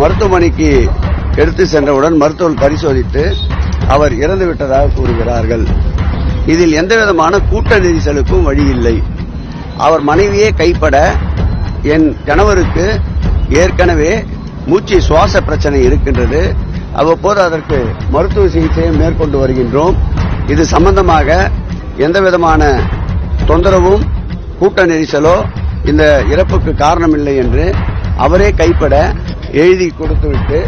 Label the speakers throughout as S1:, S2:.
S1: மருத்துவமனைக்கு எடுத்து சென்றவுடன் மருத்துவர் பரிசோதித்து அவர் இறந்து விட்டதாக கூறுகிறார்கள். இதில் எந்தவிதமான கூட்ட நெரிசலுக்கும் வழியில்லை அவர் மனைவியே கைப்பட என் கணவருக்கு ஏற்கனவே மூச்சு சுவாச பிரச்சனை இருக்கின்றது. அவ்வப்போது அதற்கு மருத்துவ சிகிச்சையை மேற்கொண்டு வருகின்றோம். இது சம்பந்தமாக எந்தவிதமான தொந்தரவும் கூட்ட நெரிசலோ இந்த இறப்புக்கு காரணமில்லை என்று அவரே கைப்பட எழுதி கொடுத்துவிட்டு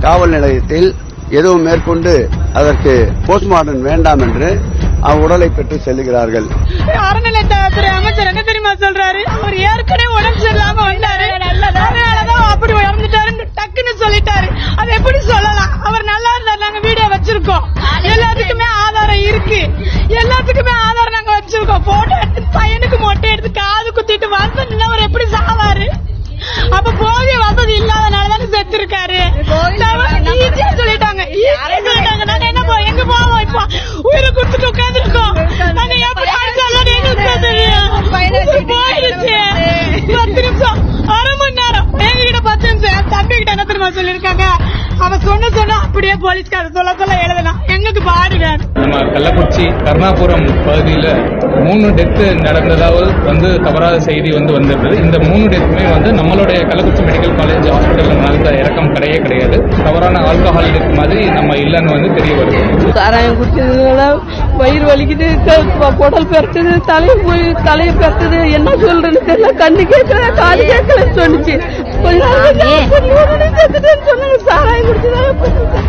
S1: காவல் நிலையத்தில் எதுவும் மேற்கொண்டு அதற்கு போஸ்ட்மார்டம் வேண்டாம் என்று உடலை பெற்று செல்லுகிறார்கள்
S2: அறநிலையத்துறை அமைச்சர் என்ன தெரியுமா சொல்றாரு? அவர் ஏற்கனவே உடம்பு சரியில்லாம வந்தாரு. அதனாலதான் அப்படி இறந்துட்டாருன்னு டக்குன்னு சொல்லிட்டாரு. அது எப்படி சொல்லலாம்? அவர் நல்லா இருந்தார் நாங்க வீடியோ வச்சிருக்கோம். எல்லாத்துக்குமே ஆதாரம் இருக்கு. எல்லாத்துக்குமே ஆதாரம் நாங்க வச்சிருக்கோம். போட்டோ எடுத்து பையனுக்கு மொட்டை எடுத்து காது குத்திட்டு வந்து நின்னவர் ஈஸியா சொல்லிட்டாங்க. அவ சொன்ன சொன்னா அப்படியே போலீஸ்கார சொல்ல சொல்ல எழுதலாம். எங்களுக்கு பாடு வேணும்.
S3: நம்ம கள்ளக்குறிச்சி கருணாபுரம் பகுதியில் மூணு டெத்து நடந்ததாக வந்து தவறாத செய்தி வந்து வந்திருந்தது. இந்த மூணு டெத்துமே வந்து நம்மளுடைய கள்ளக்குறிச்சி மெடிக்கல் காலேஜ் ஹாஸ்பிட்டலில் நடந்த இறக்கம் கிடையவே கிடையாது. தவறான ஆல்கஹால் டெத் மாதிரி நம்ம இல்லைன்னு வந்து தெரிய வருது.
S4: சாராயம் குடிச்சதுனால வயிறு வலிக்குது குடல் பெருத்துது தலையை போய் தலையை பெருத்துது என்ன சொல்றேன்னு தெரியல. கண்ணு கேட்கல காது கேட்கலன்னு சொன்னுச்சு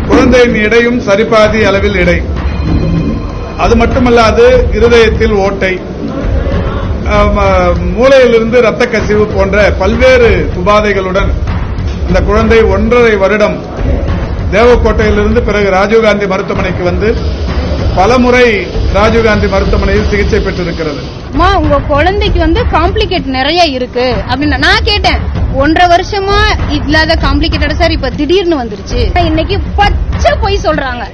S5: குழந்தையின் எடையும் சரிபாதி அளவில் எடை அது மட்டுமல்லாது இருதயத்தில் ஓட்டை. மூளையிலிருந்து இரத்த கசிவு போன்ற பல்வேறு உபாதைகளுடன் அந்த குழந்தை ஒன்றரை வருடம் தேவக்கோட்டையிலிருந்து பிறகு ராஜீவ்காந்தி மருத்துவமனைக்கு வந்து பலமுறை ராஜீவ்காந்தி மருத்துவமனையில் சிகிச்சை பெற்றிருக்கிறது.
S6: அம்மா உங்க குழந்தைக்கு வந்து காம்ப்ளிகேட் நிறைய இருக்கு அப்படின்னு நான் கேட்டேன். ஒன்றரை வருஷமா இல்லாத காம்ப்ளிகேட்டட் சார் இப்ப திடீர்னு வந்துருச்சு. இன்னைக்கு பச்சை பொய் சொல்றாங்க.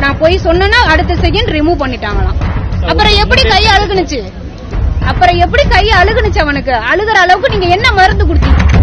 S6: நான் பொய் சொன்னேன்னா அடுத்த செகண்ட் ரிமூவ் பண்ணிட்டாங்களாம். அப்புறம் எப்படி கை அழுகுனுச்சு? அப்புறம் எப்படி கை அழுகுனுச்சு அவனுக்கு? அழுகுற அளவுக்கு நீங்க என்ன மருந்து கொடுத்தீங்க?